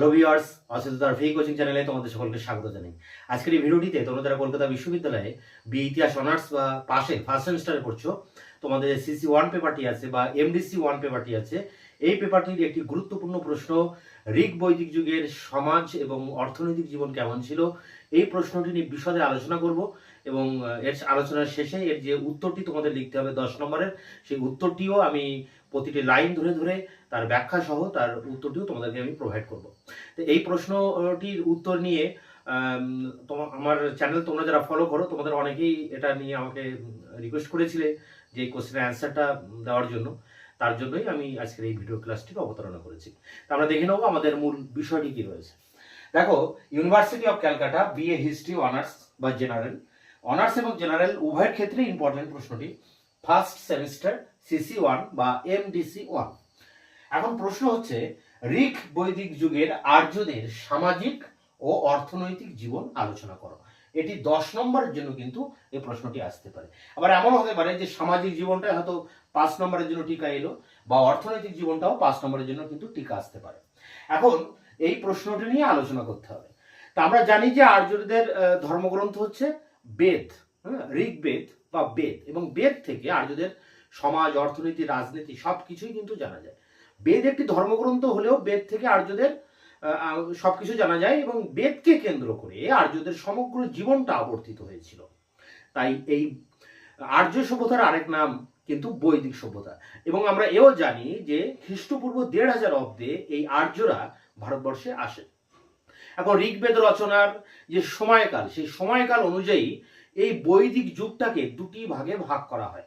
Hello viewers অসিতার free coaching চ্যানেলে তোমাদের সকলকে স্বাগত জানাই। আজকের এই ভিডিওটিতে তোমরা যারা কলকাতা বিশ্ববিদ্যালয়ে বি ইতিহাস অনার্স বা পাশে ফার্স্ট সেমিস্টারে পড়ছো, তোমাদের সিসি ওয়ান পেপারটি আছে বা এমডিসি ওয়ান পেপারটি আছে, এই পেপারটির একটি গুরুত্বপূর্ণ প্রশ্ন, ঋগ বৈদিক যুগের সমাজ এবং অর্থনৈতিক জীবন কেমন ছিল? এই প্রশ্নটি নিয়ে বিশদে আলোচনা করব এবং এর আলোচনার শেষে এর যে উত্তরটি তোমাদের লিখতে হবে দশ নম্বরের, সেই উত্তরটিও আমি প্রতিটি লাইন ধরে ধরে তার ব্যাখ্যা সহ তার উত্তরটিও তোমাদেরকে আমি প্রোভাইড করব। তো এই প্রশ্নটির উত্তর নিয়ে তোমার আমার চ্যানেল তোমরা যারা ফলো করো, তোমাদের অনেকেই এটা নিয়ে আমাকে রিকোয়েস্ট করেছিলে যে কোশ্চেনের অ্যান্সারটা দেওয়ার জন্য। তার জন্যই আমি আজকের এই ভিডিও ক্লাসটিকে অবতারণা করেছি। তা আমরা দেখে নেব আমাদের মূল বিষয়টি কি রয়েছে। দেখো University of Calcutta BA history honours বা জেনারেল অনার্স এবং জেনারেল উভয়ের ক্ষেত্রে ইম্পর্টেন্ট প্রশ্নটি। ফার্স্ট সেমিস্টার সিসি ওয়ান বা এমডিসি ওয়ান এখন প্রশ্ন হচ্ছে ঋক বৈদিক যুগের আর্যদের সামাজিক ও অর্থনৈতিক জীবন আলোচনা করো। এটি দশ নম্বরের জন্য কিন্তু এই প্রশ্নটি আসতে পারে। আবার এমন হতে পারে যে সামাজিক জীবনটা হয়তো পাঁচ নম্বরের জন্য টিকা এলো, বা অর্থনৈতিক জীবনটাও পাঁচ নম্বরের জন্য কিন্তু টিকা আসতে পারে। এখন এই প্রশ্নটি নিয়ে আলোচনা করতে হবে। তা আমরা জানি যে আর্যদের ধর্মগ্রন্থ হচ্ছে বেদ হ্যাঁ? ঋগ্বেদ বা বেদ, এবং বেদ থেকে আর্যদের সমাজ, অর্থনীতি, রাজনীতি সব কিছুই কিন্তু জানা যায়। বেদ একটি ধর্মগ্রন্থ হলেও বেদ থেকে আর্যদের সবকিছু জানা যায় এবং বেদকে কেন্দ্র করে আর্যদের সমগ্র জীবনটা আবর্তিত হয়েছিল। তাই এই আর্য সভ্যতার আরেক নাম কিন্তু বৈদিক সভ্যতা। এবং আমরা এও জানি যে খ্রিস্টপূর্ব দেড় হাজার অব্দে এই আর্যরা ভারতবর্ষে আসে। এখন ঋগ্বেদ রচনার যে সময়কাল, সেই সময়কাল অনুযায়ী এই বৈদিক যুগটাকে দুটি ভাগে ভাগ করা হয়।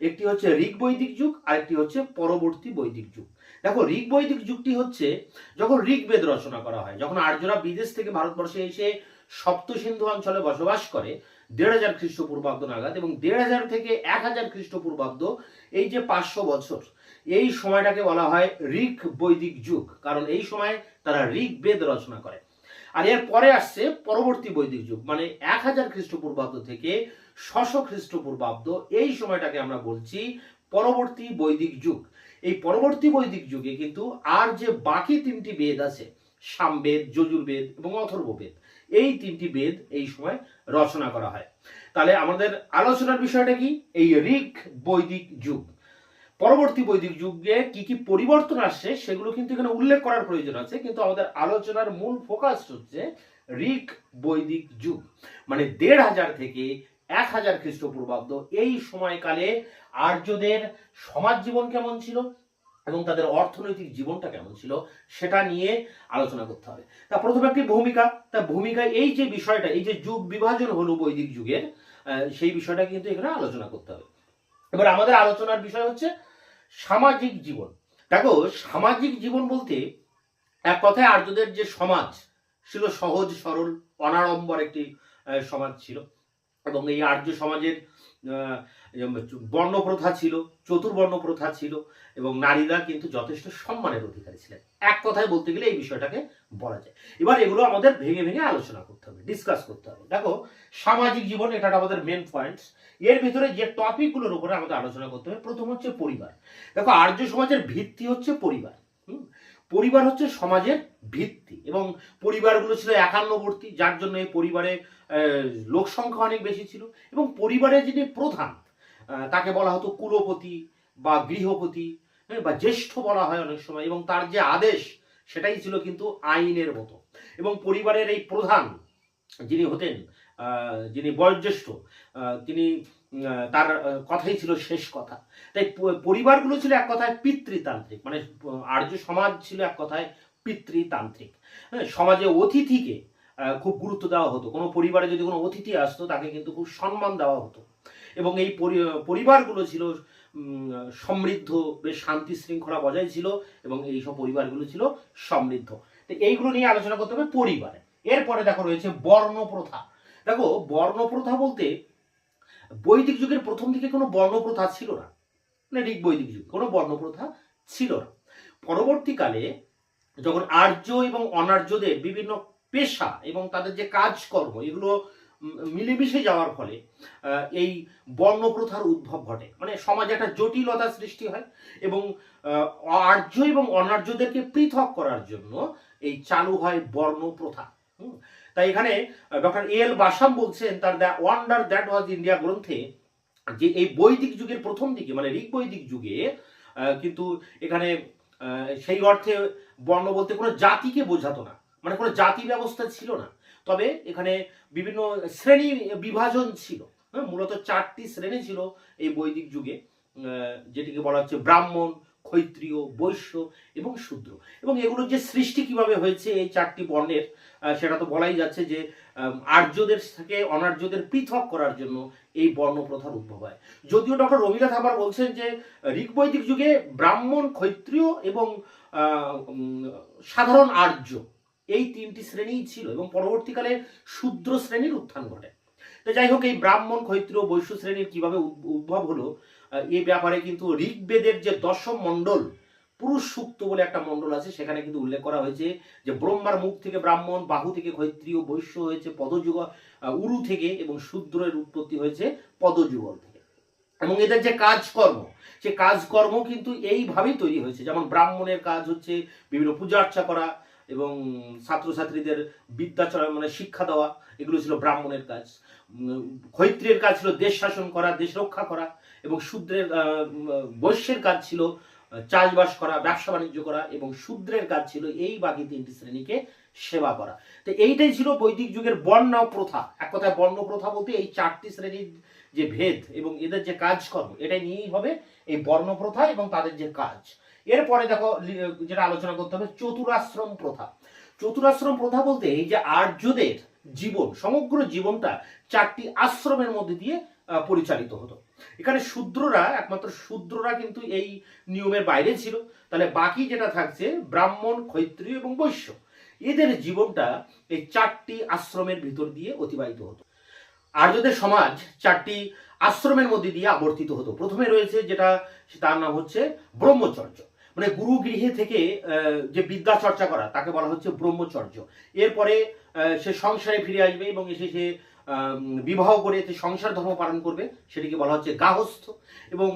একটি হচ্ছে ঋগ বৈদিক যুগ আর একটি হচ্ছে পরবর্তী বৈদিক যুগ। দেখো ঋগ বৈদিক যুগটি হচ্ছে, যখন ঋগ্বেদ রচনা করা হয়, যখন আর্যরা বিদেশ থেকে ভারতবর্ষে এসে সপ্ত সিন্ধু অঞ্চলে বসবাস করে, দেড় হাজার খ্রিস্টপূর্বাব্দ নাগাদ এবং দেড় হাজার থেকে এক হাজার খ্রিস্টপূর্বাব্দ, এই যে পাঁচশো বছর, এই সময়টাকে বলা হয় ঋগ বৈদিক যুগ, কারণ এই সময় তারা ঋগ্বেদ রচনা করে। আর এর পরে আসছে পরবর্তী বৈদিক যুগ মানে এক হাজার খ্রিস্টপূর্বাব্দ থেকে ছশো খ্রিস্টপূর্বাব্দ, এই সময়টাকে আমরা বলছি পরবর্তী বৈদিক যুগ। এই পরবর্তী বৈদিক যুগে কিন্তু আর যে বাকি তিনটি বেদ আছে, সামবেদ, যজুর্বেদ এবং অথর্ববেদ, এই তিনটি বেদ এই সময় রচনা করা হয়। তাহলে আমাদের আলোচনার বিষয়টা কি? এই ঋক বৈদিক যুগ। পরবর্তী বৈদিক যুগে কি কি পরিবর্তন আসছে সেগুলো কিন্তু এখানে উল্লেখ করার প্রয়োজন আছে, কিন্তু আমাদের আলোচনার মূল ফোকাস হচ্ছে ঋক বৈদিক যুগ। মানে দেড় হাজার থেকে এক হাজার খ্রিস্টপূর্বাব্দ। এই সময়কালে আর্যদের সমাজ জীবন কেমন ছিল এবং তাদের অর্থনৈতিক জীবনটা কেমন ছিল সেটা নিয়ে আলোচনা করতে হবে। তা প্রথমে একটি ভূমিকা। তা ভূমিকায় এই যে বিষয়টা, এই যে যুগ বিভাজন হলো বৈদিক যুগের সেই বিষয়টা কিন্তু এখানে আলোচনা করতে হবে। এবার আমাদের আলোচনার বিষয় হচ্ছে সামাজিক জীবন। দেখো, সামাজিক জীবন বলতে এক কথায় আর্যদের যে সমাজ ছিল সহজ, সরল, অনাড়ম্বর একটি সমাজ ছিল। এবং এই আর্য সমাজের বর্ণপ্রথা ছিল চতুর্বর্ণ প্রথা ছিল, এবং নারীরা কিন্তু যথেষ্ট সম্মানের অধিকারী ছিলেন। এক কথায় বলতে গেলে এই বিষয়টাকে বলা যায়। এবার এগুলো আমাদের ভেঙে ভেঙে আলোচনা করতে হবে ডিসকাস করতে হবে। দেখো, সামাজিক জীবন, এটা আমাদের মেন পয়েন্টস এর ভিতরে যে টপিকগুলোর উপরে আমাদের আলোচনা করতে হবে, প্রথম হচ্ছে পরিবার। দেখো, আর্য সমাজের ভিত্তি হচ্ছে পরিবার? পরিবার হচ্ছে সমাজের ভিত্তি, এবং পরিবারগুলো ছিল একান্নবর্তী, যার জন্য এই পরিবারে লোক সংখ্যা অনেক বেশি ছিল এবং পরিবারের যিনি প্রধান তাকে বলা হতো কুলপতি বা গৃহপতি বা জ্যেষ্ঠ বলা হয় অনেক সময়, এবং তার যে আদেশ সেটাই ছিল কিন্তু আইনের মতো। এবং পরিবারের এই প্রধান যিনি হতেন যিনি বয়োজ্যেষ্ঠ তিনি তার কথাই ছিল শেষ কথা। তাই পরিবারগুলো ছিল এক কথায় পিতৃতান্ত্রিক মানে আর্য সমাজ ছিল এক কথায় পিতৃতান্ত্রিক। হ্যাঁ সমাজে অতিথিকে খুব গুরুত্ব দেওয়া হতো। কোনো পরিবারে যদি কোনো অতিথি আসতো, তাকে কিন্তু খুব সম্মান দেওয়া হতো। এবং এই পরি- পরিবারগুলো ছিল সমৃদ্ধ, বেশ শান্তি শৃঙ্খলা বজায় ছিল এবং এই সব পরিবারগুলো ছিল সমৃদ্ধ। তো এইগুলো নিয়ে আলোচনা করতে হবে পরিবারে। এরপরে দেখো রয়েছে বর্ণ প্রথা দেখো বর্ণ প্রথা বলতে বৈদিক যুগের প্রথম দিকে কোনো বর্ণ প্রথা ছিল না। মানে বৈদিক যুগে। কোনো বর্ণ প্রথা ছিল না। পরবর্তীকালে যখন আর্য এবং অনার্যদের বিভিন্ন পেশা এবং তাদের যে কাজকর্ম, এগুলো মিলেমিশে যাওয়ার ফলে এই বর্ণপ্রথার উদ্ভব ঘটে। মানে সমাজে একটা জটিলতা সৃষ্টি হয় এবং আর্য এবং অনার্যদেরকে পৃথক করার জন্য এই চালু হয় বর্ণপ্রথা। তাই এখানে ডক্টর এল বাসাম বলছেন, তার the wonder that was India গ্রন্থে যে এই বৈদিক যুগের প্রথম দিকে মানে ঋগ বৈদিক যুগে কিন্তু এখানে সেই অর্থে বর্ণ বলতে কোনো জাতিকে বোঝাতো না। মানে কোনো জাতি ব্যবস্থা ছিল না। তবে এখানে বিভিন্ন শ্রেণি বিভাজন ছিল। হ্যাঁ, মূলত চারটি শ্রেণি ছিল এই বৈদিক যুগে যেটিকে বলা হচ্ছে ব্রাহ্মণ ক্ষৈত্রীয় বৈশ্য এবং শূদ্র। এবং এগুলোর যে সৃষ্টি কীভাবে হয়েছে এই চারটি বর্ণের সেটা তো বলাই যাচ্ছে যে আর্যদের থেকে অনার্যদের পৃথক করার জন্য এই বর্ণ প্রথার উদ্ভব হয়। যদিও ডক্টর রবীন্দ্রনাথ আবার বলছেন যে ঋগ্বৈদিক যুগে ব্রাহ্মণ ক্ষৈত্রীয় এবং সাধারণ আর্য এই তিনটি শ্রেণীই ছিল এবং পরবর্তীকালে শূদ্র শ্রেণির উত্থান ঘটে। তো যাই হোক, এই ব্রাহ্মণ, ক্ষৈত্রীয়, বৈশ্য শ্রেণির কীভাবে উদ- উদ্ভব হলো এই ব্যাপারে কিন্তু ঋগ্বেদের যে দশম মণ্ডল, পুরুষ সুক্ত বলে একটা মণ্ডল আছে, সেখানে কিন্তু উল্লেখ করা হয়েছে যে ব্রহ্মার মুখ থেকে ব্রাহ্মণ, বাহু থেকে ক্ষৈত্রীয়, বৈশ্য হয়েছে পদযুগ উরু থেকে এবং শূদ্রের উৎপত্তি হয়েছে পদযুগল থেকে। এবং এদের যে কাজকর্ম, সে কাজকর্ম কিন্তু এইভাবেই তৈরি হয়েছে। যেমন ব্রাহ্মণের কাজ হচ্ছে বিভিন্ন পূজা অর্চা করা এবং ছাত্রছাত্রীদের বিদ্যাচরণ মানে শিক্ষা দেওয়া, এগুলো ছিল ব্রাহ্মণের কাজ। ক্ষৈত্রের কাজ ছিল দেশ শাসন করা, দেশ রক্ষা করা, এবং শূদ্রের বৈশ্যের কাজ ছিল চাষবাস করা, ব্যবসা বাণিজ্য করা, এবং শূদ্রের কাজ ছিল এই বাকি তিনটি শ্রেণীকে সেবা করা। তো এইটাই ছিল বৈদিক যুগের বর্ণ প্রথা এক কথায় বর্ণ প্রথা বলতে এই চারটি শ্রেণির যে ভেদ এবং এদের যে কাজকর্ম, এটাই নিয়েই হবে এই বর্ণ প্রথা এবং তাদের যে কাজ। এরপরে দেখো যেটা আলোচনা করতে হবে, চতুরাশ্রম প্রথা। চতুরাশ্রম প্রথা বলতে এই যে আর্যদের জীবন, সমগ্র জীবনটা চারটি আশ্রমের মধ্যে দিয়ে পরিচালিত হতো। এখানে শূদ্ররা, একমাত্র শূদ্ররা কিন্তু এই নিয়মের বাইরে ছিল। তাহলে বাকি যেটা থাকছে, ব্রাহ্মণ, ক্ষৈত্রীয় এবং বৈশ্য, এদের জীবনটা এই চারটি আশ্রমের ভিতর দিয়ে অতিবাহিত হতো। আর্যদের সমাজ চারটি আশ্রমের মধ্যে দিয়ে আবর্তিত হতো। প্রথমে রয়েছে যেটা, তার নাম হচ্ছে ব্রহ্মচর্য। মানে গুরু গৃহে থেকে যে বিদ্যা চর্চা করা, তাকে বলা হচ্ছে ব্রহ্মচর্য। এরপরে সে সংসারে ফিরে আসবে এবং এসে সে বিবাহ করে সে সংসার ধর্ম পালন করবে, সেটিকে বলা হচ্ছে গাহস্থ এবং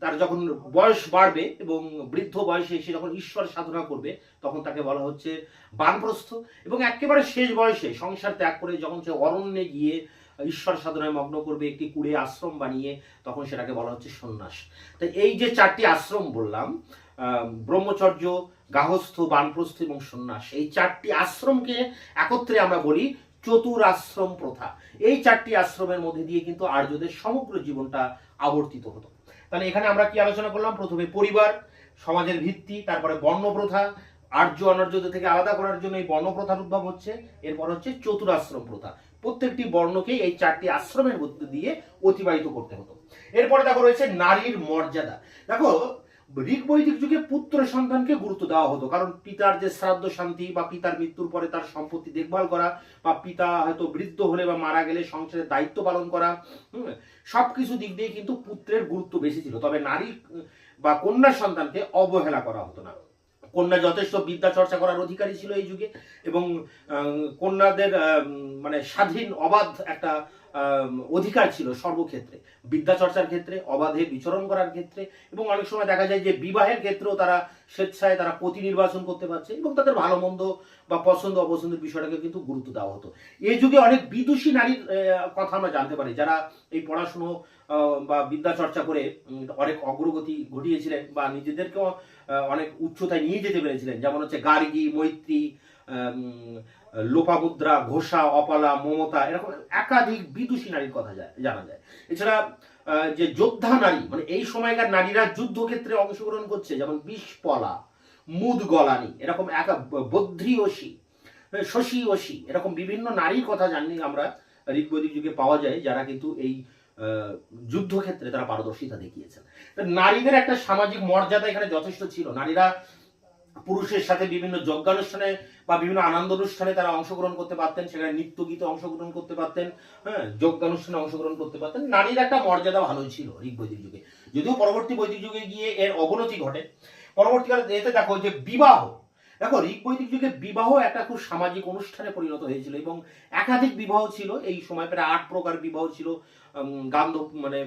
তার যখন বয়স বাড়বে এবং বৃদ্ধ বয়সে সে যখন ঈশ্বর সাধনা করবে, তখন তাকে বলা হচ্ছে বানপ্রস্থ। এবং একেবারে শেষ বয়সে সংসার ত্যাগ করে যখন সে অরণ্যে গিয়ে ঈশ্বর সাধনায় মগ্ন করবে, একটি কুড়ে আশ্রম বানিয়ে, তখন সেটাকে বলা হচ্ছে সন্ন্যাস। তাই এই যে চারটি আশ্রম বললাম ব্রহ্মচর্য গাহস্থ বানপ্রস্থ এবং সন্ন্যাস, এই চারটি আশ্রমকে একত্রে আমরা বলি চতুর আশ্রম প্রথা। এই চারটি আশ্রমের মধ্যে দিয়ে কিন্তু আর্যদের সমগ্র জীবনটা আবর্তিত হতো। তাহলে এখানে আমরা কি আলোচনা করলাম? প্রথমে পরিবার, সমাজের ভিত্তি, তারপরে বর্ণ প্রথা আর্য অনার্যদের থেকে আলাদা করার জন্য এই বর্ণ প্রথার উদ্ভব হচ্ছে। এরপর হচ্ছে চতুরাশ্রম প্রথা। প্রত্যেকটি বর্ণকেই এই চারটি আশ্রমের মধ্যে দিয়ে অতিবাহিত করতে হতো। এরপরে দেখো রয়েছে নারীর মর্যাদা। দেখো ঋগ বৈদিক যুগে পুত্র সন্তানকে গুরুত্ব দেওয়া হতো। কারণ পিতার যে শ্রাদ্ধ শান্তি বা পিতার মৃত্যুর পরে তার সম্পত্তি দেখভাল করা বা পিতা হয়তো বৃদ্ধ হলে বা মারা গেলে সংসারের দায়িত্ব পালন করা সবকিছু দিক দিয়ে কিন্তু পুত্রের গুরুত্ব বেশি ছিল। তবে নারী বা কন্যা সন্তানকে অবহেলা করা হতো না। কন্যা যথেষ্ট বিদ্যা চর্চা করার অধিকারী ছিল এই যুগে এবং কন্যাদের মানে স্বাধীন, অবাধ একটা অধিকার ছিল সর্বক্ষেত্রে। বিদ্যা চর্চার ক্ষেত্রে, অবাধে বিচরণ করার ক্ষেত্রে এবং অনেক সময় দেখা যায় যে বিবাহের ক্ষেত্রেও তারা স্বেচ্ছায় তারা পতি নির্বাচন করতে পারছে এবং তাদের ভালো মন্দ বা পছন্দ, অপছন্দের বিষয়টাকে কিন্তু গুরুত্ব দেওয়া হতো। এই যুগে অনেক বিদুষী নারীর কথা আমরা জানতে পারি, যারা এই পড়াশুনো বা বিদ্যা চর্চা করে অনেক অগ্রগতি ঘটিয়েছিলেন বা নিজেদেরকেও অনেক উচ্চতায় নিয়ে যেতে পেরেছিলেন। যেমন হচ্ছে গার্গী, মৈত্রী লোপামুদ্রা, ঘোষা, অপালা, মমতা, এরকম একাধিক বিদুষী নারীর কথা যায়, জানা যায়। এছাড়া যে যোদ্ধা নারী মানে এই সময়কার নারীরা যুদ্ধক্ষেত্রে অংশগ্রহণ করছে, যেমন বিষপলা মুদ গলানি এরকম একা বদ্রী অসী শশী অসী এরকম বিভিন্ন নারীর কথা জানি আমরা ঋগ্বৈদিক যুগে পাওয়া যায়, যারা কিন্তু এই যুদ্ধক্ষেত্রে তারা পারদর্শিতা দেখিয়েছেন। নারীদের একটা সামাজিক মর্যাদা এখানে যথেষ্ট ছিল। নারীরা পুরুষের সাথে বিভিন্ন যজ্ঞানুষ্ঠানে বা বিভিন্ন আনন্দ অনুষ্ঠানে তারা অংশগ্রহণ করতে পারতেন, সেখানে নৃত্য গীতে অংশগ্রহণ করতে পারতেন হ্যাঁ যজ্ঞানুষ্ঠানে অংশগ্রহণ করতে পারতেন। নারীর একটা মর্যাদা ভালোই ছিল ঋগ বৈদিক যুগে। যদিও পরবর্তী বৈদিক যুগে গিয়ে এর অবনতি ঘটে। পরবর্তীকালে এতে দেখো যে বিবাহ দেখো ঋগ বৈদিক যুগে বিবাহ একটা খুব সামাজিক অনুষ্ঠানে পরিণত হয়েছিল এবং একাধিক বিবাহ ছিল। এই সময় প্রায় আট প্রকার বিবাহ ছিল। গান্ধব মানে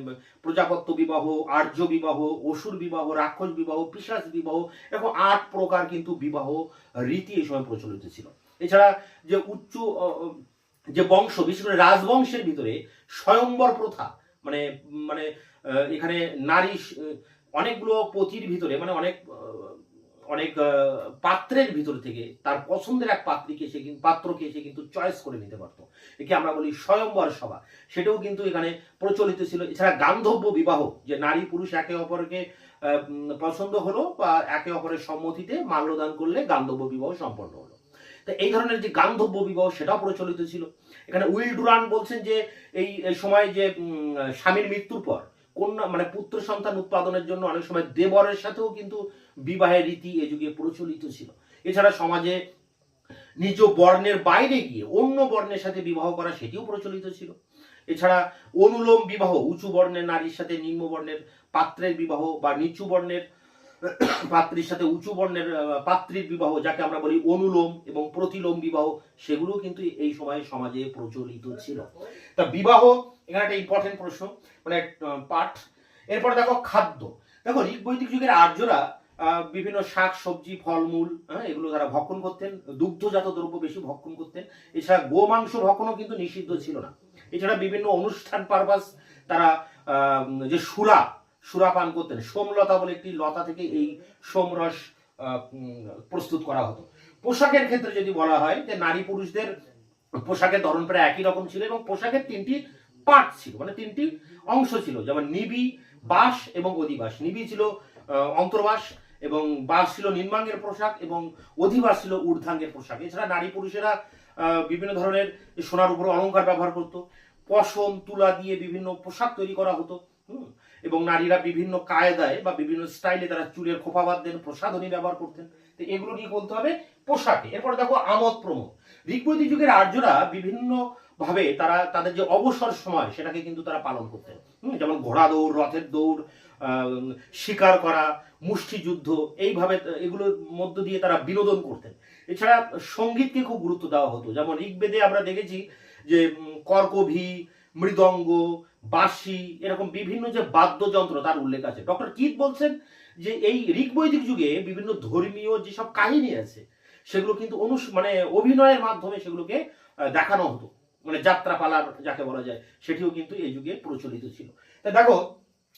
প্রজাপত্য বিবাহ, আর্য বিবাহ, অসুর বিবাহ, রাক্ষস বিবাহ পিশাচ বিবাহ, এরকম আট প্রকার কিন্তু বিবাহ রীতি এই সময় প্রচলিত ছিল। এছাড়া যে উচ্চ যে বংশ, বিশেষ করে রাজবংশের ভিতরে স্বয়ম্বর প্রথা মানে মানে এখানে নারী, অনেকগুলো পতির ভিতরে মানে অনেক অনেক পাত্রের ভিতর থেকে তার পছন্দের এক পাত্রীকে সে পাত্রকে সে কিন্তু চয়েস করে নিতে পারতো। একে আমরা বলি স্বয়ম্বর সভা। সেটাও কিন্তু এখানে প্রচলিত ছিল। এছাড়া গান্ধব্য বিবাহ, যে নারী পুরুষ একে অপরকে পছন্দ হলো বা একে অপরের সম্মতিতে মাল্যদান করলে গান্ধব্য বিবাহ সম্পন্ন হলো। তো এই ধরনের যে গান্ধব্য বিবাহ, সেটাও প্রচলিত ছিল। এখানে উইল ডুরান বলছেন যে এই সময় যে স্বামীর মৃত্যুর পর কন্যা মানে পুত্র সন্তান উৎপাদনের জন্য অনেক সময় দেবরের সাথেও কিন্তু বিবাহের রীতি এ যুগে প্রচলিত ছিল। এছাড়া সমাজে নিজ বর্ণের বাইরে গিয়ে অন্য বর্ণের সাথে বিবাহ করা সেটিও প্রচলিত ছিল। এছাড়া অনুলোম বিবাহ, উঁচু বর্ণের নারীর সাথে নিম্ন বর্ণের পাত্রের বিবাহ বা নিচু বর্ণের পাত্রীর সাথে উঁচু বর্ণের পাত্রীর বিবাহ যাকে আমরা বলি অনুলোম এবং প্রতিলোম বিবাহ সেগুলো কিন্তু এই সময়ে সমাজে প্রচলিত ছিল। তা বিবাহ এখানে একটা ইম্পর্টেন্ট প্রশ্ন মানে পাঠ। এরপর দেখো খাদ্য। দেখো ঋগ বৈদিক যুগের আর্যরা বিভিন্ন শাক, সবজি, ফলমূল হ্যাঁ এগুলো তারা ভক্ষণ করতেন। দুগ্ধজাত দ্রব্য বেশি ভক্ষণ করতেন। এছাড়া গোমাংস ভক্ষণও কিন্তু নিষিদ্ধ ছিল না। এছাড়া বিভিন্ন অনুষ্ঠান পারপাস তারা যে সুরা সুরা পান করতেন। সোমলতা বলে একটি লতা থেকে এই সোমরস প্রস্তুত করা হতো। পোশাকের ক্ষেত্রে যদি বলা হয় যে নারী পুরুষদের পোশাকের ধরন প্রায় একই রকম ছিল এবং পোশাকের তিনটি পার্ট ছিল মানে তিনটি অংশ ছিল, যেমন নিবি বাস এবং অধিবাস নিবি ছিল অন্তর্বাস এবং বাস ছিল নির্মাঙ্গের পোশাক এবং অধিবাস ছিল ঊর্ধ্বাঙ্গের পোশাক। এছাড়া নারী পুরুষেরা বিভিন্ন ধরনের সোনার উপর অলংকার ব্যবহার করত। পশম, তুলা দিয়ে বিভিন্ন পোশাক তৈরি করা হতো এবং নারীরা বিভিন্ন কায়দায় বা বিভিন্ন স্টাইলে তারা চুলের খোপা বাঁধতেন, প্রসাধনী ব্যবহার করতেন। তো এগুলো নিয়ে বলতে হবে? পোশাকে। এরপর দেখো আমোদ প্রমোদ। ঋগ্বৈদিক যুগের আর্যরা বিভিন্ন ভাবে তারা, তাদের যে অবসর সময়, সেটাকে কিন্তু তারা পালন করতেন। যেমন ঘোড়া দৌড়, রথের দৌড় শিকার করা মুষ্টিযুদ্ধ এইভাবে এগুলোর মধ্য দিয়ে তারা বিনোদন করতেন। এছাড়া সঙ্গীতকে খুব গুরুত্ব দেওয়া হতো। যেমন ঋগ্বেদে আমরা দেখেছি যে কর্কভি, মৃদঙ্গ, বাঁশি, এরকম বিভিন্ন যে বাদ্যযন্ত্র তার উল্লেখ আছে। ডক্টর কিত বলছেন যে, এই ঋগ্বৈদিক যুগে বিভিন্ন ধর্মীয় যেসব কাহিনী আছে, সেগুলো কিন্তু অনুস মানে অভিনয়ের মাধ্যমে সেগুলোকে দেখানো হতো। মানে যাত্রা পালার যাকে বলা যায়, সেটিও কিন্তু এই যুগে প্রচলিত ছিল। তা দেখো,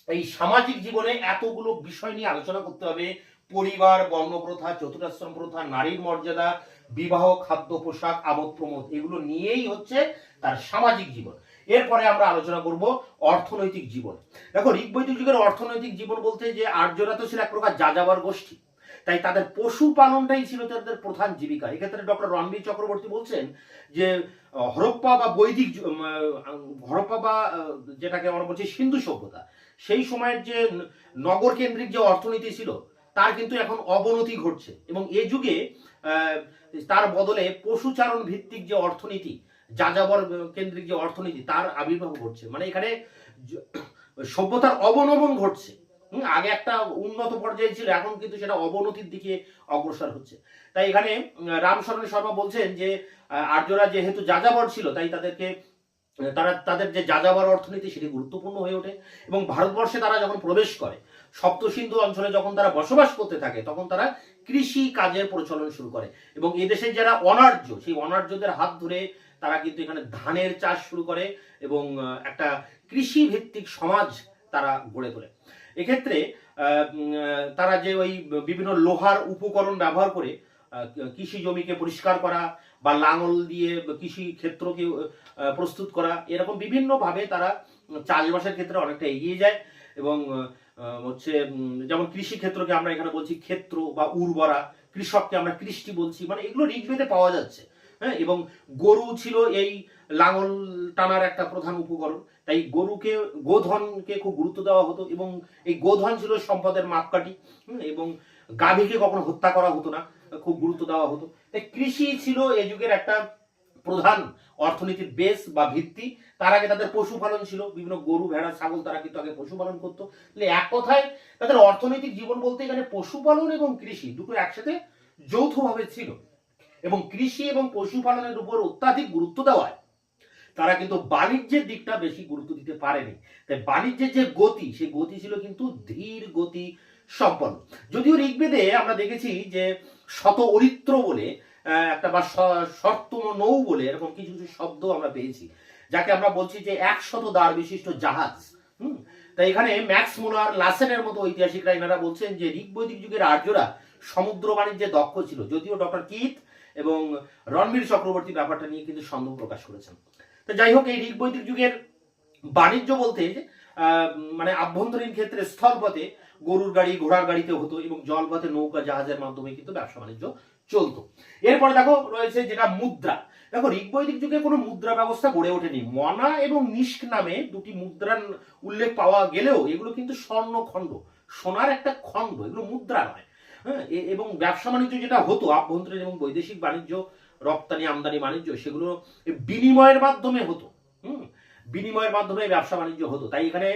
এই সামাজিক জীবনে এতগুলো বিষয় নিয়ে আলোচনা করতে হবে। পরিবার, বর্ণপ্রথা, চতুরাশ্রম প্রথা, নারীর মর্যাদা, বিবাহ, খাদ্য, পোশাক আমোদ প্রমোদ, এগুলো নিয়েই হচ্ছে তার সামাজিক জীবন। এরপরে আমরা আলোচনা করব অর্থনৈতিক জীবন। দেখো ঋগ্বৈদিক যুগের অর্থনৈতিক জীবন বলতে যে আর্যরা তো ছিল এক প্রকার যাযাবার গোষ্ঠী। তাই তাদের পশুপালনটাই ছিল তাদের প্রধান জীবিকা। এক্ষেত্রে ডক্টর রণবীর চক্রবর্তী বলছেন যে হরপ্পা বা বৈদিক হরপ্পা বা যেটাকে আমরা বলছি সিন্ধু সভ্যতা, সেই সময়ের যে নগর কেন্দ্রিক যে অর্থনীতি ছিল, তার কিন্তু এখন অবনতি ঘটছে এবং এ যুগে তার বদলে পশুচারণ ভিত্তিক যে অর্থনীতি, যাযাবর কেন্দ্রিক যে অর্থনীতি, তার আবির্ভাব ঘটছে। মানে এখানে সভ্যতার অবনমন ঘটছে। আগে একটা উন্নত পর্যায়ে ছিল, এখন কিন্তু সেটা অবনতির দিকে অগ্রসর হচ্ছে। তাই এখানে রামশরণ শর্মা বলছেন যে আর্যরা যেহেতু যাযাবর ছিল, তাই তাদেরকে, তারা, তাদের যে যাযাবর অর্থনীতি সেটি গুরুত্বপূর্ণ হয়ে ওঠে এবং ভারতবর্ষে তারা যখন প্রবেশ করে, সপ্তসিন্ধু অঞ্চলে যখন তারা বসবাস করতে থাকে, তখন তারা কৃষি কাজের প্রচলন শুরু করে এবং এদেশের যারা অনার্য, সেই অনার্যদের হাত ধরে তারা কিন্তু এখানে ধানের চাষ শুরু করে এবং একটা কৃষি ভিত্তিক সমাজ তারা গড়ে তোলে। এক্ষেত্রে তারা যে ওই বিভিন্ন লোহার উপকরণ ব্যবহার করে কৃষি জমিকে পরিষ্কার করা বা লাঙল দিয়ে কৃষি ক্ষেত্রকে প্রস্তুত করা, এরকম বিভিন্নভাবে তারা চাষবাসের ক্ষেত্রে অনেকটা এগিয়ে যায় এবং হচ্ছে যেমন কৃষি ক্ষেত্রকে আমরা এখানে বলছি ক্ষেত্র বা উর্বরা, কৃষককে আমরা কৃষ্টি বলছি মানে এগুলো ঋগ্বেদে পাওয়া যাচ্ছে। হ্যাঁ এবং গরু ছিল এই লাঙল টানার একটা প্রধান উপকরণ। তাই গরুকে, গোধনকে খুব গুরুত্ব দেওয়া হতো এবং এই গোধন ছিল সম্পদের মাপকাঠি এবং গাভীকে কখনো হত্যা করা হতো না, খুব গুরুত্ব দেওয়া হতো। তাই কৃষি ছিল এই যুগের একটা প্রধান অর্থনীতির বেস বা ভিত্তি। তার আগে তাদের পশুপালন ছিল, বিভিন্ন গরু, ভেড়া, ছাগল তারা কিন্তু আগে পশুপালন করতো। তাহলে এক কথায় তাদের অর্থনৈতিক জীবন বলতে এখানে পশুপালন এবং কৃষি দুটো একসাথে যৌথভাবে ছিল। এবং কৃষি এবং পশুপালনের উপর অত্যাধিক গুরুত্ব দেওয়ায় তারা কিন্তু বাণিজ্যের দিকটা বেশি গুরুত্ব দিতে পারেনি। তাই বাণিজ্যের যে গতি, সেই গতি ছিল কিন্তু ধীর গতি সম্পন্ন। যদিও ঋগ্বেদে আমরা দেখেছি যে শত অরিত্র বলে একটা বা শ- শর্তম নৌ বলে এরকম কিছু কিছু শব্দ আমরা পেয়েছি, যাকে আমরা বলছি যে একশত দ্বার বিশিষ্ট জাহাজ। হুম? তাই এখানে ম্যাক্স মুলার লাসেনের মতো ঐতিহাসিকরা এনারা বলছেন যে ঋগ্বৈদিক যুগের আর্যরা সমুদ্র বাণিজ্যে দক্ষ ছিল, যদিও ডক্টর কিথ এবং রণবীর চক্রবর্তী ব্যাপারটা নিয়ে কিন্তু সন্দেহ প্রকাশ করেছেন। যাই হোক, এই ঋগ বৈদিক যুগের বাণিজ্য বলতে মানে আভ্যন্তরীণ ক্ষেত্রে স্থলপথে গরুর গাড়ি, ঘোড়ার গাড়িতে হতো এবং জলপথে নৌকা, জাহাজের মাধ্যমে কিন্তু ব্যবসা বাণিজ্য চলতো। এরপরে দেখো, রয়েছে যেটা মুদ্রা। দেখো, ঋগ্বৈদিক যুগে কোনো মুদ্রা ব্যবস্থা গড়ে ওঠেনি। মনা এবং নিষ্ক নামে দুটি মুদ্রার উল্লেখ পাওয়া গেলেও এগুলো কিন্তু স্বর্ণ খণ্ড, সোনার একটা খণ্ড। এগুলো মুদ্রা নয়। হ্যাঁ এবং ব্যবসা বাণিজ্য যেটা হতো, আভ্যন্তরীণ এবং বৈদেশিক বাণিজ্য রপ্তানি, আমদানি, বাণিজ্য সেগুলো বিনিময়ের মাধ্যমে হতো। হুম? বিনিময়ের মাধ্যমে ব্যবসা, বাণিজ্য হতো। তাই এখানে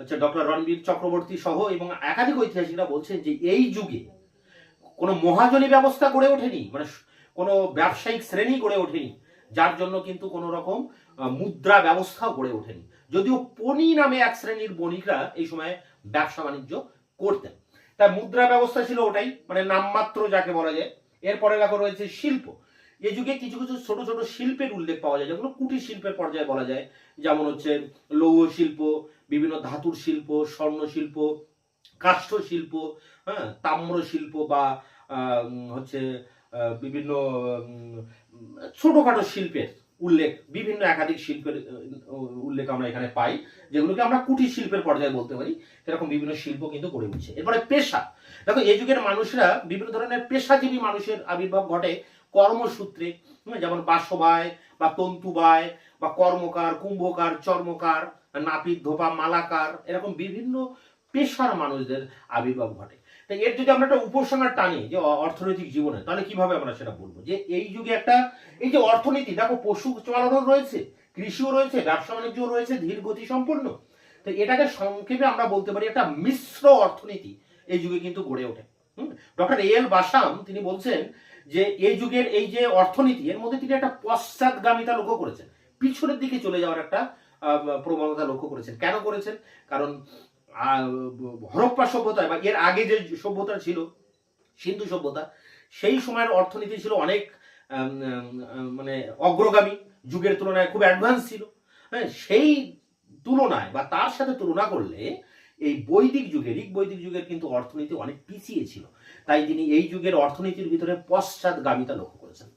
আচ্ছা ডক্টর রণবীর চক্রবর্তী সহ এবং একাধিক ঐতিহাসিকরা বলছেন যে এই যুগে কোনো মহাজনী ব্যবস্থা গড়ে ওঠেনি মানে কোনো ব্যবসায়িক শ্রেণি গড়ে ওঠেনি, যার জন্য কিন্তু কোনো রকম মুদ্রা ব্যবস্থাও গড়ে ওঠেনি। যদিও পনি নামে এক শ্রেণির বণিকরা এই সময় ব্যবসা, বাণিজ্য করতেন। তাই মুদ্রা ব্যবস্থা ছিল ওটাই মানে নামমাত্র যাকে বলা যায়। এরপরে দেখো রয়েছে শিল্প। এই যুগে কিছু কিছু ছোট ছোট শিল্পের উল্লেখ পাওয়া যায়, যেগুলো কুটির শিল্পের পর্যায়ে বলা যায়। যেমন হচ্ছে লৌহ শিল্প, বিভিন্ন ধাতুর শিল্প, স্বর্ণ শিল্প, কাষ্ঠ শিল্প হ্যাঁ তাম্র শিল্প বা হচ্ছে বিভিন্ন ছোটখাটো শিল্পের উল্লেখ, বিভিন্ন একাধিক শিল্পের উল্লেখ আমরা এখানে পাই, যেগুলোকে আমরা কুটির শিল্পের পর্যায়ে বলতে পারি। সেরকম বিভিন্ন শিল্প কিন্তু গড়ে উঠছে। এরপরে পেশা। দেখো, এই যুগের মানুষরা বিভিন্ন ধরনের পেশাজীবী মানুষের আবির্ভাব ঘটে কর্মসূত্রে। যেমন বাসবায় বা তন্তুবায় বা কর্মকার, কুম্ভকার, চর্মকার, নাপিত, ধোপা, মালাকার, এরকম বিভিন্ন পেশার মানুষদের আবির্ভাব ঘটে। তাই এর যদি আমরা একটা উপসংহার টানি যে অর্থনৈতিক জীবনে, তাহলে কীভাবে আমরা সেটা বলব? যে এই যুগে একটা, এই যে অর্থনীতি, দেখো, পশু চালানো রয়েছে, কৃষিও রয়েছে, ব্যবসা বাণিজ্যও রয়েছে ধীর গতি সম্পন্ন। তো এটাকে সংক্ষেপে আমরা বলতে পারি একটা মিশ্র অর্থনীতি। এই যুগে কিন্তু গড়ে ওঠে। ডক্টর এ এল বাসাম, তিনি বলছেন যে এই যুগের এই যে অর্থনীতি, এর মধ্যে তিনি একটা পশ্চাৎগামিতা লক্ষ্য করেছেন। পিছনের দিকে চলে যাওয়ার একটা প্রবণতা লক্ষ্য করেছেন। কেন করেছেন? কারণ হরপ্পা সভ্যতায় বা এর আগে যে সভ্যতা ছিল, সিন্ধু সভ্যতা, সেই সময়ের অর্থনীতি ছিল অনেক মানে অগ্রগামী। যুগের তুলনায় খুব অ্যাডভান্স ছিল। হ্যাঁ সেই তুলনায় বা তার সাথে তুলনা করলে এই বৈদিক যুগে ঋগ বৈদিক যুগের কিন্তু অর্থনীতি অনেক পিছিয়ে ছিল। তাই তিনি এই যুগের অর্থনীতির ভিতরে পশ্চাৎগামিতা লক্ষ্য করেছেন।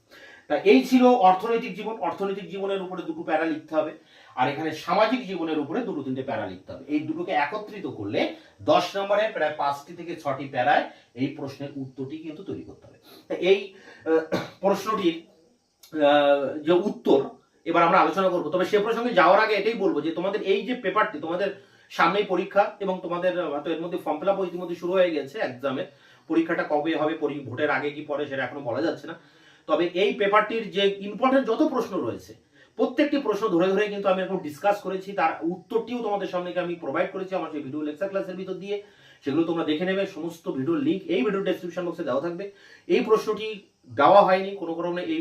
তা এই ছিল অর্থনৈতিক জীবন। অর্থনৈতিক জীবনের উপরে দুটো প্যারা লিখতে হবে, আর এখানে সামাজিক জীবনের উপরে দুটো তিনটে প্যারা লিখতে হবে। এই দুটোকে একত্রিত করলে দশ নম্বরে প্রায় পাঁচটি থেকে ছটি প্যারায় এই প্রশ্নের উত্তরটি কিন্তু তৈরি করতে হবে। তা এই প্রশ্নটির যে উত্তর, এবার আমরা আলোচনা করব। তবে সে প্রসঙ্গে যাওয়ার আগে এটাই বলব যে তোমাদের এই যে পেপারটি তোমাদের সামনেই পরীক্ষা এবং তোমাদের, হয়তো এর মধ্যে ফর্ম ফিল আপ ইতিমধ্যে শুরু হয়ে গেছে এক্সামের পরীক্ষাটা কবে হবে ভোটের আগে কি পরে সেটা এখনও বলা যাচ্ছে না। তবে এই পেপারটির যে ইম্পর্টেন্ট যত প্রশ্ন রয়েছে, প্রত্যেকটি প্রশ্ন ধরে ধরে কিন্তু আমি এখন ডিসকাস করেছি, তার উত্তরটিও তোমাদের সামনে আমি প্রোভাইড করেছি আমার সেই ভিডিও লেকচার ক্লাসের ভিতর দিয়ে। সেগুলো তোমরা দেখে নেবে, সমস্ত ভিডিওর লিঙ্ক এই ভিডিও ডেসক্রিপশন বক্সে দেওয়া থাকবে। এই প্রশ্নটি দেওয়া হয়নি, কোনো কারণে এই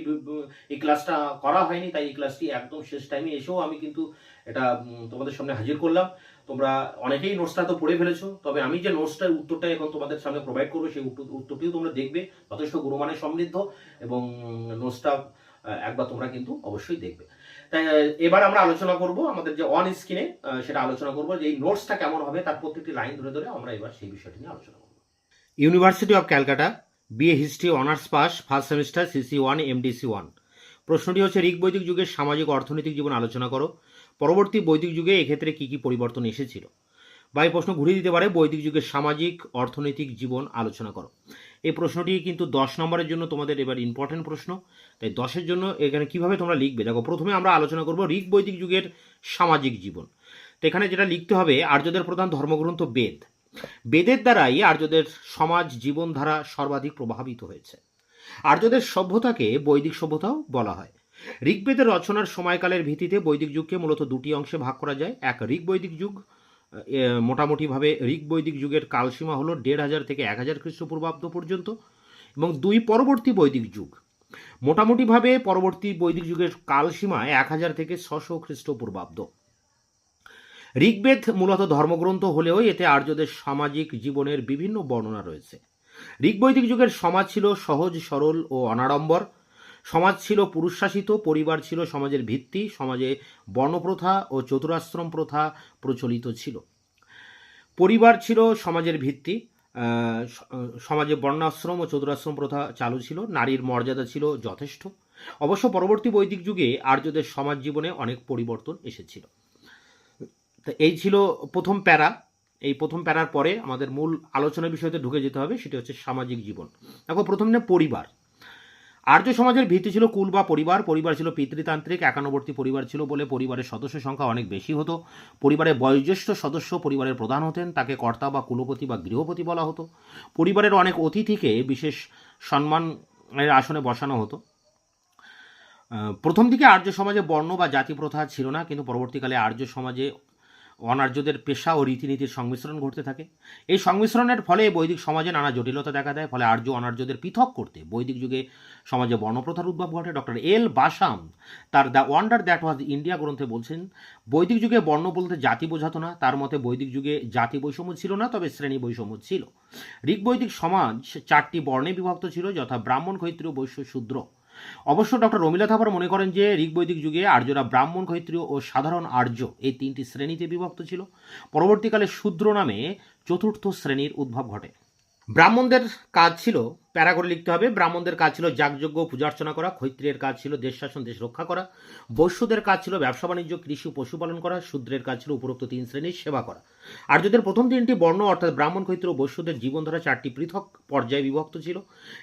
এই ক্লাসটা করা হয়নি, তাই এই ক্লাসটি একদম শেষ টাইমে এসেও আমি কিন্তু এটা তোমাদের সামনে হাজির করলাম। তোমরা অনেকেই নোটসটা তো পড়ে ফেলেছো, তবে আমি যে নোটসটার উত্তরটা এখন তোমাদের সামনে প্রোভাইড করব, সেই উত্তরটিও তোমরা দেখবে, যথেষ্ট গুণমানের সমৃদ্ধ এবং নোটসটা একবার তোমরা কিন্তু অবশ্যই দেখবে। তাই এবার আমরা আলোচনা করব আমাদের যে অন স্ক্রিনে সেটা আলোচনা করব যে এই নোটসটা কেমন হবে, তার প্রত্যেকটি লাইন ধরে ধরে আমরা এবার সেই বিষয়টি নিয়ে আলোচনা করব। University of Calcutta BA history honours pass first semester CC one MDC one প্রশ্নটি হচ্ছে ঋগ বৈদিক যুগের সামাজিক অর্থনৈতিক জীবন আলোচনা করো। পরবর্তী বৈদিক যুগে এক্ষেত্রে কি কি পরিবর্তন এসেছিল? বা এই প্রশ্ন ঘুরিয়ে দিতে পারে, বৈদিক যুগের সামাজিক, অর্থনৈতিক জীবন আলোচনা করো। এই প্রশ্নটি কিন্তু দশ নম্বরের জন্য তোমাদের এবার ইম্পর্টেন্ট প্রশ্ন। তাই দশের জন্য এখানে কীভাবে তোমরা লিখবে? দেখো, প্রথমে আমরা আলোচনা করব ঋগ বৈদিক যুগের সামাজিক জীবন। তো এখানে যেটা লিখতে হবে, আর্যদের প্রধান ধর্মগ্রন্থ বেদ। বেদের দ্বারাই আর্যদের সমাজ জীবনধারা সর্বাধিক প্রভাবিত হয়েছে। আর্যদের সভ্যতাকে বৈদিক সভ্যতাও বলা হয়। ঋগ্বেদের রচনার সময়কালের ভিত্তিতে বৈদিক যুগকে মূলত দুটি অংশে ভাগ করা যায়। এক ঋগ বৈদিক যুগ মোটামুটিভাবে ঋগ বৈদিক যুগের কালসীমা হলো দেড় হাজার থেকে এক হাজার খ্রিস্টপূর্বাব্দ পর্যন্ত এবং দুই পরবর্তী বৈদিক যুগ। মোটামুটিভাবে পরবর্তী বৈদিক যুগের কালসীমা এক হাজার থেকে ছশো খ্রিস্টপূর্বাব্দ। ঋগ্বেদ মূলত ধর্মগ্রন্থ হলেও এতে আর্যদের সামাজিক জীবনের বিভিন্ন বর্ণনা রয়েছে। ঋগ্বৈদিক যুগের সমাজ ছিল সহজ, সরল ও অনাড়ম্বর। সমাজ ছিল পুরুষশাসিত, পরিবার ছিল সমাজের ভিত্তি, সমাজে বর্ণপ্রথা ও চতুরাশ্রম প্রথা প্রচলিত ছিল। পরিবার ছিল সমাজের ভিত্তি সমাজে বর্ণাশ্রম ও চতুরাশ্রম প্রথা চালু ছিল, নারীর মর্যাদা ছিল যথেষ্ট। অবশ্য পরবর্তী বৈদিক যুগে আর্যদের সমাজ জীবনে অনেক পরিবর্তন এসেছিল। তো এই ছিল প্রথম প্যারা। এই প্রথম প্যারার পরে আমাদের মূল আলোচনার বিষয়তে ঢুকে যেতে হবে, সেটি হচ্ছে সামাজিক জীবন। দেখো, প্রথম না পরিবার আর্য সমাজের ভিত্তি ছিল কুল বা পরিবার। পরিবার ছিল পিতৃতান্ত্রিক একান্নবর্তী পরিবার ছিল বলে পরিবারের সদস্য সংখ্যা অনেক বেশি হতো। পরিবারের বয়োজ্যেষ্ঠ সদস্য পরিবারের প্রধান হতেন, তাকে কর্তা বা কুলপতি বা গৃহপতি বলা হতো। পরিবারের অনেক অতিথিকে বিশেষ সম্মানের আসনে বসানো হতো। প্রথম দিকে আর্য সমাজে বর্ণ বা জাতি প্রথা ছিল না, কিন্তু পরবর্তীকালে আর্য সমাজে অনার্যদের পেশা ও রীতিনীতির সংমিশ্রণ ঘটতে থাকে। এই সংমিশ্রণের ফলে বৈদিক সমাজে নানা জটিলতা দেখা দেয়, ফলে আর্য অনার্যদের পৃথক করতে বৈদিক যুগে সমাজে বর্ণপ্রথার উদ্ভব ঘটে। ডক্টর এল বাসাম তার the wonder that was India গ্রন্থে বলছেন, বৈদিক যুগে বর্ণ বলতে জাতি বোঝাতো না, তার মতে বৈদিক যুগে জাতি বৈষম্য ছিল না, তবে শ্রেণি বৈষম্য ছিল। ঋগ্বৈদিক সমাজ চারটি বর্ণে বিভক্ত ছিল, যথা ব্রাহ্মণ, ক্ষত্রিয়, বৈশ্য, শূদ্র। অবশ্য ডক্টর রমিলা থাপার মনে করেন যে ঋগ্বৈদিক যুগে আর্যরা ব্রাহ্মণ, ক্ষত্রিয় ও সাধারণ আর্য এই তিনটি শ্রেণীতে বিভক্ত ছিল। পরবর্তীকালে শূদ্র নামে চতুর্থ শ্রেণির উদ্ভব ঘটে। ব্রাহ্মণদের কাজ ছিল প্যারা করে লিখতে হবে। ব্রাহ্মণদের কাজ ছিল যাগযজ্ঞ পূজার্চনা করা, ক্ষত্রিয়ের কাজ ছিল দেশ শাসন, দেশ রক্ষা করা। বৈশ্যদের কাজ ছিল ব্যবসা বাণিজ্য, কৃষি পশুপালন করা। শূদ্রের কাজ ছিল উপরোক্ত তিন শ্রেণির সেবা করা। আর্যদের প্রথম তিনটি বর্ণ, অর্থাৎ ব্রাহ্মণ ক্ষত্র বৈশ্যদের জীবনধারা চারটি পৃথক পর্যায়ে বিভক্ত ছিল।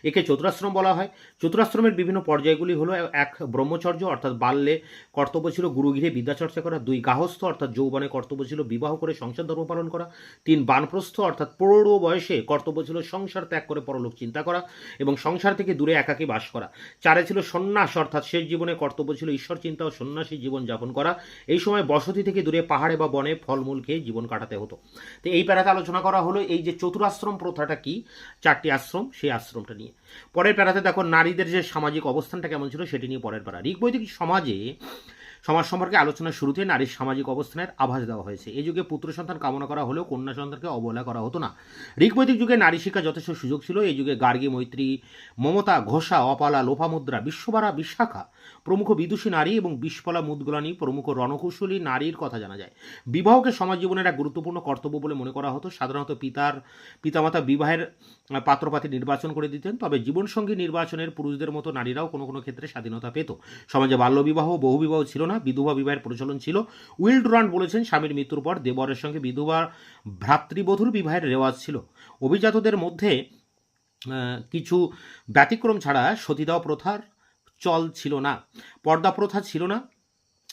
একে চতুরাশ্রম বলা হয়। চতুরাশ্রমের বিভিন্ন পর্যায়গুলি হলো এক ব্রহ্মচর্য, অর্থাৎ বাল্যে কর্তব্য ছিল গুরুগৃহে বিদ্যাচর্চা করা। দুই গাহস্থ অর্থাৎ যৌবনে কর্তব্য ছিল বিবাহ করে, সংসার ধর্ম পালন করা। তিন বানপ্রস্থ, অর্থাৎ প্রৌঢ় বয়সে কর্তব্য ছিল সংসার ত্যাগ করে পরলোক চিন্তা করা। এবং সংসার থেকে দূরে একাকী বাস করা। চারে ছিল সন্ন্যাস, অর্থাৎ শেষ জীবনে কর্তব্য ছিল ঈশ্বর চিন্তা ও সন্ন্যাসী জীবন যাপন করা। এই সময় বসতি থেকে দূরে পাহাড়ে বা বনে ফলমূল খেয়ে জীবন কাটাতে হতো। তো এই প্যারাতে আলোচনা করা হলো, এই যে চতুরাশ্রম প্রথাটা কি, চারটি আশ্রম, সেই আশ্রমটা নিয়ে। পরের প্যারাতে দেখো, নারীদের যে সামাজিক অবস্থানটা কেমন ছিল সেটি নিয়ে পরের প্যারা ঋগ্বৈদিক সমাজে সমাজ সম্পর্কে আলোচনার শুরুতে নারীর সামাজিক অবস্থানের আভাস দেওয়া হয়েছে। এই যুগে পুত্র সন্তান কামনা করা হলেও কন্যা সন্তানকে অবহেলা করা হতো না। ঋগ্বৈদিক যুগে নারী শিক্ষা যথেষ্ট সুযোগ ছিল। এই যুগে গার্গী, মৈত্রী, মমতা, ঘোষা, অপালা লোপামুদ্রা বিশ্ববারা বিশাখা, প্রমুখ বিদুষী নারী এবং বিস্ফলা মুদগলানি, প্রমুখ রণকৌশলী নারীর কথা জানা যায়। বিবাহকে সমাজ জীবনের এক গুরুত্বপূর্ণ কর্তব্য বলে মনে করা হতো। সাধারণত পিতার, পিতামাতা বিবাহের পাত্রপাতি নির্বাচন করে দিতেন। তবে জীবনসঙ্গী নির্বাচনের পুরুষদের মতো নারীরাও কোনো কোনো ক্ষেত্রে স্বাধীনতা পেত। সমাজে বাল্যবিবাহ, বহুবিবাহ ছিল না। বিধবা বিবাহের প্রচলন ছিল। উইল ডুরান্ট বলেছেন স্বামীর মৃত্যুর পর দেবরের সঙ্গে বিধবা ভ্রাতৃবধূর বিবাহের রেওয়াজ ছিল। অভিজাতদের মধ্যে কিছু ব্যতিক্রম ছাড়া সতীদাহ প্রথার চল ছিল না। পর্দা প্রথা ছিল না।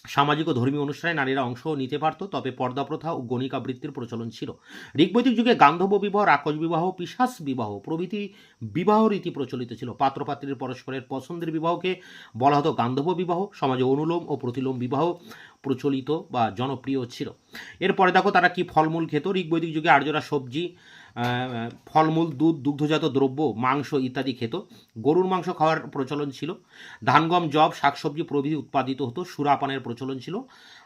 সামাজিক ও ধর্মীয় অনুষ্ঠানে নারীরা অংশ নিতে পারত, তবে পর্দা প্রথা ও গণিকা বৃত্তির প্রচলন ছিল। ঋগ্বৈদিক যুগে গান্ধব বিবাহ, রাক্ষস বিবাহ, পিশাচ বিবাহ প্রভৃতি বিবাহ রীতি প্রচলিত ছিল। পাত্রপাত্রীর পরস্পরের পছন্দের বিবাহকে বলা হতো গান্ধব বিবাহ। সমাজে অনুলোম ও প্রতিলোম বিবাহ প্রচলিত বা জনপ্রিয় ছিল। এরপরে দেখো তারা কি ফলমূল খেত। ঋগ্বৈদিক যুগে আর্যরা সবজি ফলমূল, দুধ, দুগ্ধজাত দ্রব্য, মাংস ইত্যাদি খেত। গরুর মাংস খাওয়ার প্রচলন ছিল। ধান গম জব শাকসবজি প্রভৃতি উৎপাদিত হতো। সুরাপানের প্রচলন ছিল।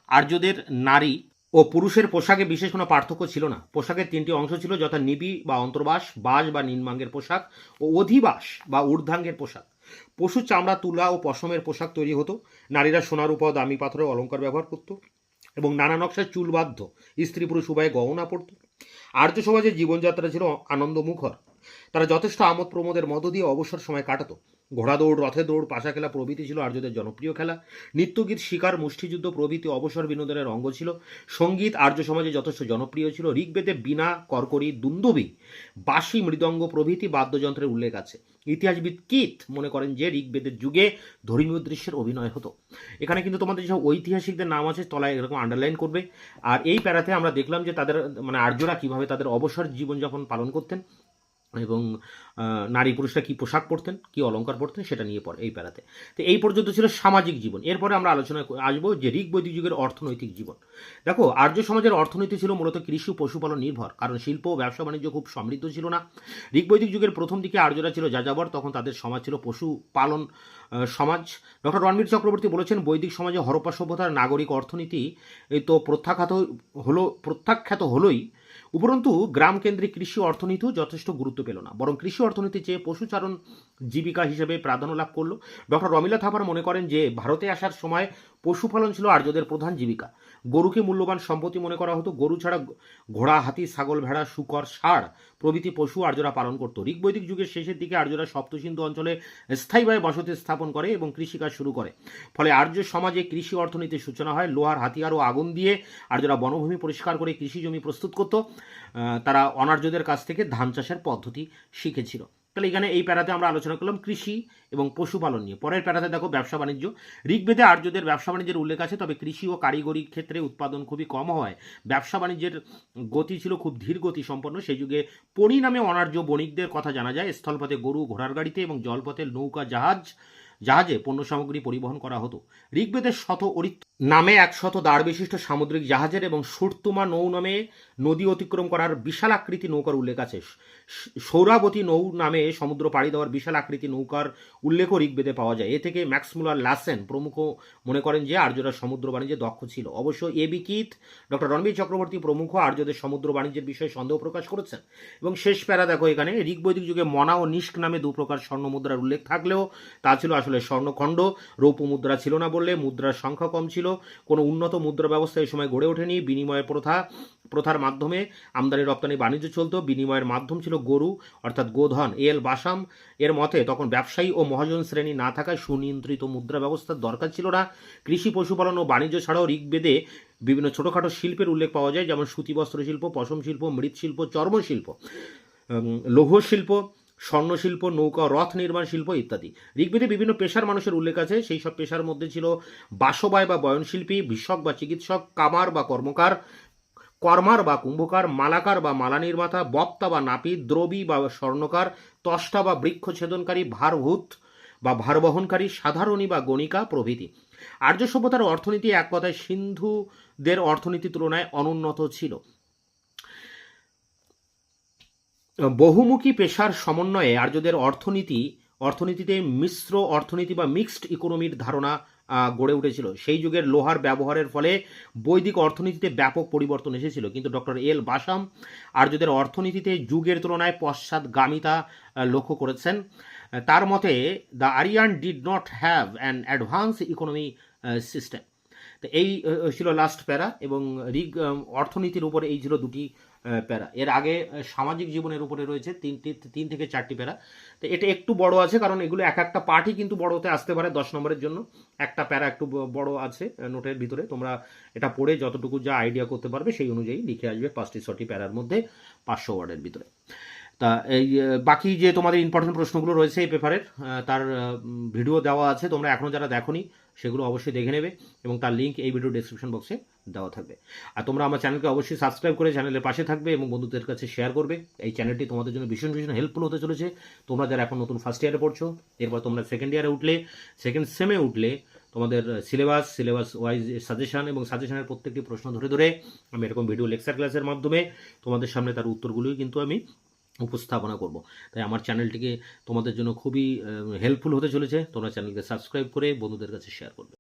আর্যদের নারী ও পুরুষের পোশাকে বিশেষ কোনো পার্থক্য ছিল না। পোশাকের তিনটি অংশ ছিল যথা নিবি বা অন্তর্বাস বাস বা নিম্নাঙ্গের পোশাক ও অধিবাস বা ঊর্ধ্বাঙ্গের পোশাক। পশু চামড়া, তুলা ও পশমের পোশাক তৈরি হতো। নারীরা সোনার উপর দামি পাথরের অলঙ্কার ব্যবহার করত এবং নানা নকশার চুলবাধ্য স্ত্রী পুরুষ উভয়ে গহনা পড়ত আর্য সমাজের জীবনযাত্রা ছিল আনন্দমুখর। তারা যথেষ্ট আমোদ প্রমোদের মধ্য দিয়ে অবসর সময় কাটাতো। ঘোড়া দৌড় রথে দৌড়, পাশা খেলা প্রভৃতি ছিল আর্যদের জনপ্রিয় খেলা। নৃত্যগীত, শিকার, মুষ্টিযুদ্ধ প্রভৃতি অবসর বিনোদনের অঙ্গ ছিল। সংগীত আর্য সমাজে যথেষ্ট জনপ্রিয় ছিল। ঋগ্বেদে বিনা কর্করি দুন্দুবি, বাঁশি, মৃদঙ্গ প্রভৃতি বাদ্যযন্ত্রের উল্লেখ আছে। ইতিহাসবিদ কিত মনে করেন যে ঋগ্বেদের যুগে ধর্মীয় দৃশ্যের অভিনয় হতো। এখানে কিন্তু তোমাদের যেসব ঐতিহাসিকদের নাম আছে, তলায় এরকম আন্ডারলাইন করবে। আর এই প্যারাতে আমরা দেখলাম যে তাদের মানে আর্যরা কীভাবে তাদের অবসর জীবনযাপন পালন করতেন। এবং নারী পুরুষরা কি পোশাক পরতেন, কি অলংকার পরতেন, সেটা নিয়ে পড়ে এই প্যারাতে। তো এই পর্যন্ত ছিল সামাজিক জীবন। এরপরে আমরা আলোচনা আসব যে ঋগ বৈদিক যুগের অর্থনৈতিক জীবন। দেখো, আর্য সমাজের অর্থনীতি ছিল মূলত কৃষি পশুপালন নির্ভর, কারণ শিল্প ও ব্যবসা বাণিজ্য খুব সমৃদ্ধ ছিল না। ঋগ বৈদিক যুগের প্রথম দিকে আর্যরা ছিল যাযাবর, তখন তাদের সমাজ ছিল পশুপালন সমাজ। ডক্টর রণবীর চক্রবর্তী বলেছেন, বৈদিক সমাজে হরপ্পা সভ্যতার নাগরিক অর্থনীতি তো প্রত্যাখ্যাত হলো, প্রত্যাখ্যাত হলোই উপরন্তু গ্রাম কেন্দ্রিক কৃষি অর্থনীতিও যথেষ্ট গুরুত্ব পেল না। বরং কৃষি অর্থনীতি চেয়ে পশুচারণ জীবিকা হিসেবে প্রাধান্য লাভ করল, ডক্টর রমিলা থাপার মনে করেন যে, ভারতে আসার সময় পশুপালন ছিল আর্যদের প্রধান জীবিকা। গরুকে মূল্যবান সম্পত্তি মনে করা হতো। গরু ছাড়া ঘোড়া, হাতি, ছাগল, ভেড়া, শুকর, ষাঁড় প্রভৃতি পশু আর্যরা পালন করত। ঋগবৈদিক যুগের শেষের দিকে আর্যরা সপ্তসিন্ধু অঞ্চলে স্থায়ীভাবে বসতি স্থাপন করে এবং কৃষিকাজ শুরু করে। ফলে আর্য সমাজে কৃষি অর্থনীতির সূচনা হয়। লোহার হাতিয়ার ও আগুন দিয়ে আর্যরা বনভূমি পরিষ্কার করে কৃষি জমি প্রস্তুত করত। তারা অনার্যদের কাছ থেকে ধান চাষের পদ্ধতি শিখেছিল। তাহলে এখানে এই প্যারাতে আমরা আলোচনা করলাম কৃষি এবং পশুপালন নিয়ে। পরের প্যারাতে দেখো ব্যবসা বাণিজ্য। ঋগ্বেদে আর্যদের ব্যবসা বাণিজ্যের উল্লেখ আছে, তবে কৃষি ও কারিগরি ক্ষেত্রে উৎপাদন খুবই কম হয়। ব্যবসা বাণিজ্যের গতি ছিল খুব ধীর গতি সম্পন্ন। সেই যুগে পরিণামে অনার্য বণিকদের কথা জানা যায়। স্থলপথে গরু, ঘোড়ার গাড়িতে এবং জলপথে নৌকা, জাহাজ জাহাজে পণ্য সামগ্রী পরিবহন করা হতো। ঋগ্বেদের শত অরিত্র নামে একশত দাঁড় বিশিষ্ট সামুদ্রিক জাহাজের এবং সুরতুমা নৌ নামে নদী অতিক্রম করার বিশাল আকৃতি নৌকার উল্লেখ আছে। সৌরাবতী নৌ নামে সমুদ্র পাড়ি দেওয়ার বিশাল আকৃতি নৌকার উল্লেখও ঋগ্বেদে পাওয়া যায়। এ থেকে ম্যাক্সমুলার লাসেন প্রমুখ মনে করেন যে আর্যরা সমুদ্র বাণিজ্যে দক্ষ ছিল। অবশ্য A B Keith doctor Ranabir Chakraborty প্রমুখ আর্যদের সমুদ্র বাণিজ্যের বিষয়ে সন্দেহ প্রকাশ করেছেন। এবং শেষ প্যারা দেখো এখানে, ঋগ্বৈদিক যুগে মনা ও নিষ্ক নামে দু প্রকার স্বর্ণ মুদ্রার উল্লেখ থাকলেও তা ছিল আসলে স্বর্ণখণ্ড, রৌপ্য মুদ্রা ছিল না বললে মুদ্রার সংখ্যা কম ছিল। কোনো উন্নত মুদ্রা ব্যবস্থা এই সময় গড়ে ওঠেনি। বিনিময় প্রথা, প্রথার মাধ্যমে আমদানি রপ্তানি বাণিজ্য চলতো। বিনিময়ের মাধ্যম ছিল গরু, অর্থাৎ গোধন, এল, বাসাম। এর মতে তখন ব্যবসায়ী ও মহাজন শ্রেণি না থাকায় সুনিয়ন্ত্রিত মুদ্রা ব্যবস্থার দরকার ছিল না। কৃষি, পশুপালন ও বাণিজ্য ছাড়াও ঋগ্বেদে বিভিন্ন ছোটোখাটো শিল্পের উল্লেখ পাওয়া যায়, যেমন সুতি বস্ত্র শিল্প পশম শিল্প, মৃৎশিল্প, চর্মশিল্প লৌহ শিল্প স্বর্ণশিল্প, নৌকা, রথ নির্মাণ শিল্প ইত্যাদি। ঋগ্বেদে বিভিন্ন পেশার মানুষের উল্লেখ আছে। সেই সব পেশার মধ্যে ছিল বাসবায় বা বয়নশিল্পী ভিষক বা চিকিৎসক, কামার বা কর্মকার, কর্মার বা কুম্ভকার, মালাকার বা মালা নির্মাতা, বক্তা বা নাপিত দ্রবী বা স্বর্ণকার, তষ্টা বা বৃক্ষ ছেদনকারী ভারভূত বা ভারবহনকারী, সাধারণী বা গণিকা প্রভৃতি। আর্য সভ্যতার অর্থনীতি এক কথায় সিন্ধুদের অর্থনীতি তুলনায় অনুন্নত ছিল। বহুমুখী পেশার সমন্বয়ে আর্যদের অর্থনীতি, অর্থনীতিতে মিশ্র অর্থনীতি বা মিক্সড ইকোনমির ধারণা গড়ে উঠেছিল, সেই যুগের লোহার ব্যবহারের ফলে বৈদিক অর্থনীতিতে ব্যাপক পরিবর্তন এসেছিল। কিন্তু ডক্টর এল বাসাম আর্যদের অর্থনীতিতে যুগের তুলনায় পশ্চাৎগামিতা লক্ষ্য করেছেন, তার মতে the Aryan did not have an advance economy system তো এই ছিল লাস্ট প্যারা এবং রিগ অর্থনীতির উপরে এই ছিল দুটি প্যারা। এর আগে সামাজিক জীবনের উপরে রয়েছে তিনটি, তিন থেকে চারটি প্যারা। তো এটা একটু বড় আছে, কারণ এগুলো এক একটা পার্টই কিন্তু বড় হতে আসতে পারে দশ নম্বরের জন্য। একটা প্যারা একটু বড় আছে নোটের ভিতরে। তোমরা এটা পড়ে যতটুকু যা আইডিয়া করতে পারবে সেই অনুযায়ী লিখে আসবে পাঁচটি, ছটি প্যারার মধ্যে পাঁচশো ওয়ার্ডের ভিতরে। তা এই বাকি যে তোমাদের ইম্পর্টেন্ট প্রশ্নগুলো রয়েছে এই পেপারের তার ভিডিও দেওয়া আছে। তোমরা এখনও যারা দেখোনি সেগুলো অবশ্যই দেখে নেবে এবং তার লিঙ্ক এই ভিডিও ডেসক্রিপশন বক্সে দেওয়া থাকবে। আর তোমরা আমার চ্যানেলকে অবশ্যই সাবস্ক্রাইব করে চ্যানেলের পাশে থাকবে এবং বন্ধুদের কাছে শেয়ার করবে। এই চ্যানেলটি তোমাদের জন্য ভীষণ ভীষণ হেল্পফুল হতে চলেছে। তোমরা যারা এখন নতুন ফার্স্ট ইয়ারে পড়ছো, এরপর তোমরা সেকেন্ড ইয়ারে উঠলে সেকেন্ড সেমে উঠলে, তোমাদের সিলেবাস সিলেবাস ওয়াইজ সাজেশন এবং সাজেশনের প্রত্যেকটি প্রশ্ন ধরে ধরে আমি এরকম ভিডিও লেকচার ক্লাসের মাধ্যমে তোমাদের সামনে তার উত্তরগুলোই কিন্তু আমি উপস্থাপনা করব। তাই আমার চ্যানেলটিকে তোমাদের জন্য খুবই হেল্পফুল হতে চলেছে। তোমরা চ্যানেলকে সাবস্ক্রাইব করে বন্ধুদের কাছে শেয়ার করবে।